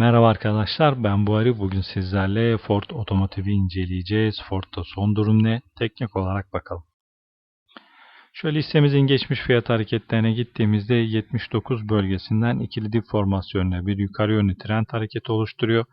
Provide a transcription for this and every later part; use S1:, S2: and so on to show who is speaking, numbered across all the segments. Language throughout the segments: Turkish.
S1: Merhaba arkadaşlar ben Buhari. Bugün sizlerle Ford Otomotiv'i inceleyeceğiz. Ford'da son durum ne? Teknik olarak bakalım. Şöyle hissemizin geçmiş fiyat hareketlerine gittiğimizde 79 bölgesinden ikili dip formasyonuyla bir yukarı yönlü trend hareketi oluşturuyor.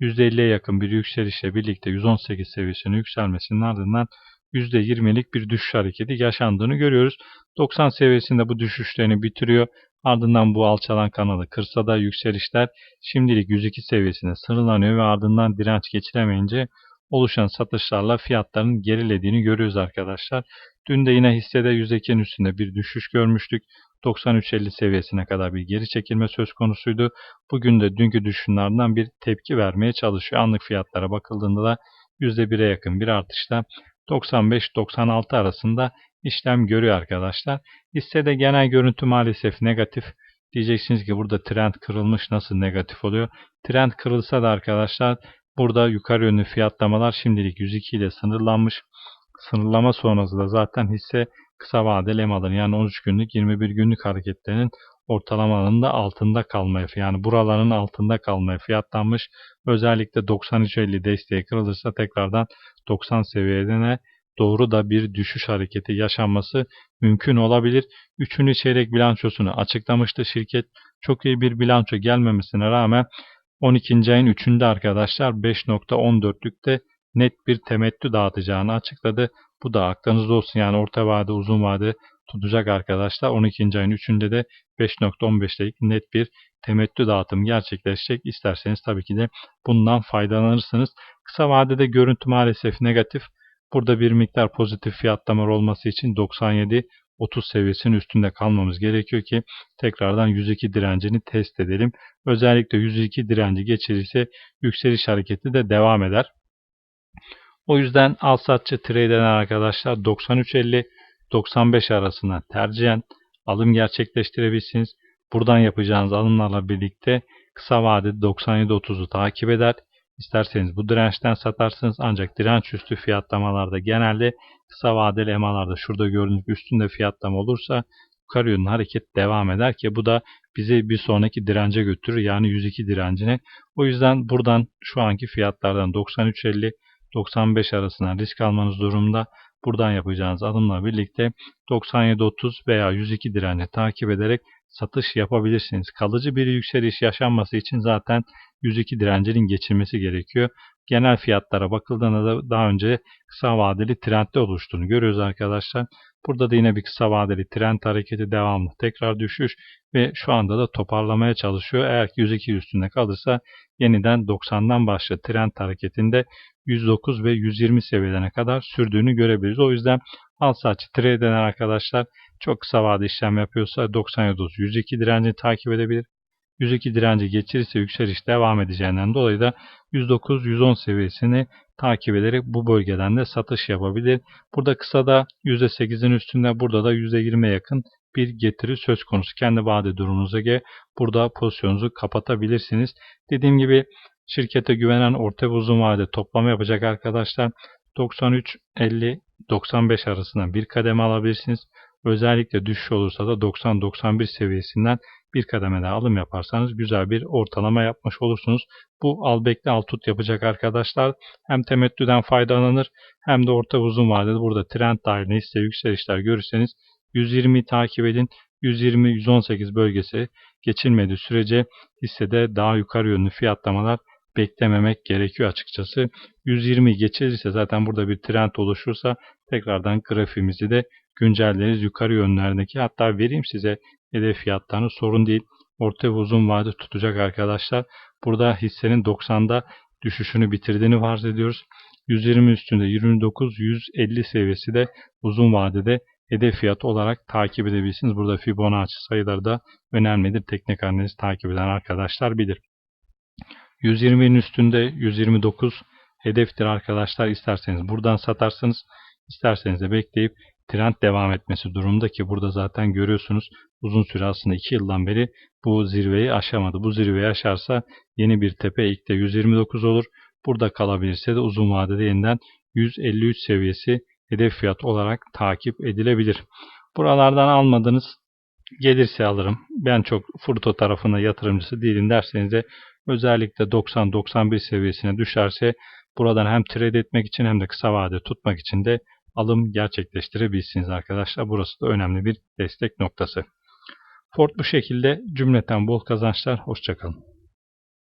S1: %50'ye yakın bir yükselişle birlikte 118 seviyesine yükselmesinin ardından %20'lik bir düşüş hareketi yaşandığını görüyoruz. 90 seviyesinde bu düşüşlerini bitiriyor. Ardından bu alçalan kanalı kırsa da yükselişler şimdilik 102 seviyesine sınırlanıyor ve ardından direnç geçiremeyince oluşan satışlarla fiyatların gerilediğini görüyoruz arkadaşlar. Dün de yine hissede %2'nin üstünde bir düşüş görmüştük. 93.50 seviyesine kadar bir geri çekilme söz konusuydu. Bugün de dünkü düşüşlerden bir tepki vermeye çalışıyor. Anlık fiyatlara bakıldığında da %1'e yakın bir artışla 95-96 arasında işlem görüyor arkadaşlar. Hissede genel görüntü maalesef negatif. Diyeceksiniz ki burada trend kırılmış nasıl negatif oluyor? Trend kırılsa da arkadaşlar burada yukarı yönlü fiyatlamalar şimdilik 102 ile sınırlanmış. Sınırlama sonrası da zaten hisse kısa vadeli EMA'ların yani 13 günlük 21 günlük hareketlerinin ortalamanın da altında kalmaya yani buraların altında kalmaya fiyatlanmış. Özellikle 93.50 desteği kırılırsa tekrardan 90 seviyene doğru da bir düşüş hareketi yaşanması mümkün olabilir. Üçüncü çeyrek bilançosunu açıklamıştı şirket. Çok iyi bir bilanço gelmemesine rağmen 12. ayın 3'ünde arkadaşlar 5.14'lükte net bir temettü dağıtacağını açıkladı. Bu da aklınızda olsun yani orta vade uzun vade tutacak arkadaşlar. 12. ayın 3'ünde de 5.15'lik net bir temettü dağıtım gerçekleşecek. İsterseniz tabii ki de bundan faydalanırsınız. Kısa vadede görüntü maalesef negatif. Burada bir miktar pozitif fiyatlamalar olması için 97 30 seviyesinin üstünde kalmamız gerekiyor ki tekrardan 102 direncini test edelim. Özellikle 102 direnci geçirirse yükseliş hareketi de devam eder. O yüzden al satçı trade eden arkadaşlar 93.50-95 arasında tercihen alım gerçekleştirebilirsiniz. Buradan yapacağınız alımlarla birlikte kısa vadede 97.30'u takip eder. İsterseniz bu dirençten satarsınız ancak direnç üstü fiyatlamalarda genelde kısa vadeli emalarda şurada gördüğünüz üstünde fiyatlama olursa yukarı yönlü hareket devam eder ki bu da bizi bir sonraki dirence götürür yani 102 direncine. O yüzden buradan şu anki fiyatlardan 93.50 95 arasında risk almanız durumda. Buradan yapacağınız adımla birlikte 97.30 veya 102 direnci takip ederek satış yapabilirsiniz. Kalıcı bir yükseliş yaşanması için zaten 102 direncinin geçilmesi gerekiyor. Genel fiyatlara bakıldığında da daha önce kısa vadeli trendde oluştuğunu görüyoruz arkadaşlar. Burada da yine bir kısa vadeli trend hareketi devamlı tekrar düşüş ve şu anda da toparlamaya çalışıyor. Eğer ki 102 üstünde kalırsa yeniden 90'dan başlı trend hareketinde 109 ve 120 seviyelerine kadar sürdüğünü görebiliriz. O yüzden al satçı trade eden arkadaşlar çok kısa vade işlem yapıyorsa 97 102 direncini takip edebilir. 102 direnci geçirirse yükseliş devam edeceğinden dolayı da 109-110 seviyesini takip ederek bu bölgeden de satış yapabilir. Burada kısa da %8'in üstünde burada da %20'ye yakın bir getiri söz konusu. Kendi vade durumunuza göre burada pozisyonunuzu kapatabilirsiniz. Dediğim gibi şirkete güvenen orta ve uzun vade toplama yapacak arkadaşlar 93 50 95 arasında bir kademe alabilirsiniz. Özellikle düşüş olursa da 90-91 seviyesinden bir kademede alım yaparsanız güzel bir ortalama yapmış olursunuz. Bu al bekle al tut yapacak arkadaşlar. Hem temettüden faydalanır hem de orta uzun vadede burada trend dahilinde hisse yükselişler görürseniz 120'yi takip edin. 120-118 bölgesi geçilmediği sürece hissede daha yukarı yönlü fiyatlamalar beklememek gerekiyor açıkçası. 120 geçilirse zaten burada bir trend oluşursa tekrardan grafiğimizi de güncelleriz yukarı yönlerdeki. Hatta vereyim size hedef fiyatlarını sorun değil. Orta ve uzun vade tutacak arkadaşlar. Burada hissenin 90'da düşüşünü bitirdiğini farz ediyoruz. 120 üstünde 29-150 seviyesi de uzun vadede hedef fiyat olarak takip edebilirsiniz. Burada Fibonacci sayıları da önemlidir. Teknik analiz takip eden arkadaşlar bilir. 120'nin üstünde 129 hedeftir arkadaşlar. İsterseniz buradan satarsınız. İsterseniz de bekleyip trend devam etmesi durumda ki burada zaten görüyorsunuz uzun süre aslında 2 yıldan beri bu zirveyi aşamadı. Bu zirveyi aşarsa yeni bir tepe ilk de 129 olur. Burada kalabilirse de uzun vadede yeniden 153 seviyesi hedef fiyat olarak takip edilebilir. Buralardan almadınız gelirse alırım. Ben çok Furto tarafına yatırımcısı değilim derseniz de Özellikle 90-91 seviyesine düşerse buradan hem trade etmek için hem de kısa vade tutmak için de alım gerçekleştirebilirsiniz arkadaşlar. Burası da önemli bir destek noktası. Ford bu şekilde cümleten bol kazançlar. Hoşçakalın.